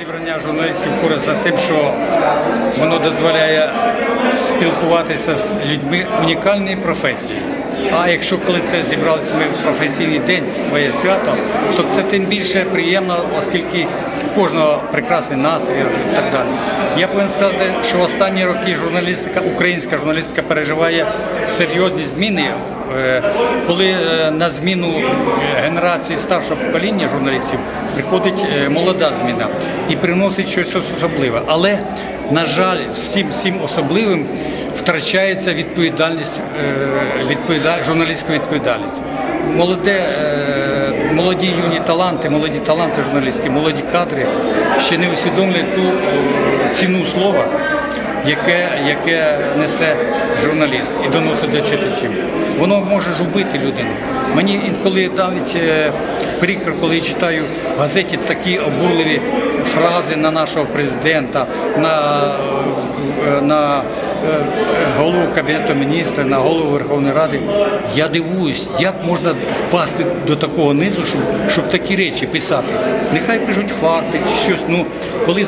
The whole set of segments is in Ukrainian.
Зібрання журналістів корисно тим, що воно дозволяє спілкуватися з людьми унікальної професії. А якщо коли це зібралися ми в професійний день, своє свято, то це тим більше приємно, оскільки у кожного прекрасний настрій і так далі. Я повинен сказати, що в останні роки журналістика, українська журналістика переживає серйозні зміни. Е, Коли е, на зміну е, генерації старшого покоління журналістів приходить молода зміна і приносить щось особливе. Але, на жаль, з цим всім особливим втрачається відповідальність, е, відповіда... журналістська відповідальність. Молоде, е, молоді юні таланти, молоді таланти журналістські, молоді кадри ще не усвідомлюють ту е, ціну слова, яке, яке несе журналіст і доносить до читачів. Воно може ж убити людину. Мені інколи навіть прикро, коли я читаю в газеті такі обурливі фрази на нашого президента, на, на голову Кабінету міністрів, на голову Верховної Ради. Я дивуюсь, як можна впасти до такого низу, щоб, щоб такі речі писати. Нехай пишуть факти чи щось. Ну, коли е,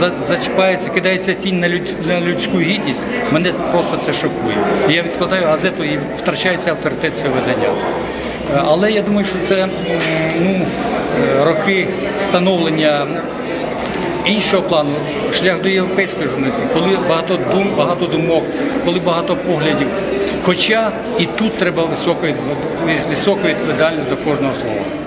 за- зачіпається, кидається тінь на, людь, на людську гідність, мене просто це шокує. Я відкладаю газету і втрачається авторитет цього видання. Е, Але я думаю, що це ну, е, роки становлення іншого плану, шлях до європейської журналістики, коли багато дум, багато думок, коли багато поглядів. Хоча і тут треба висока, відповідальність до кожного слова.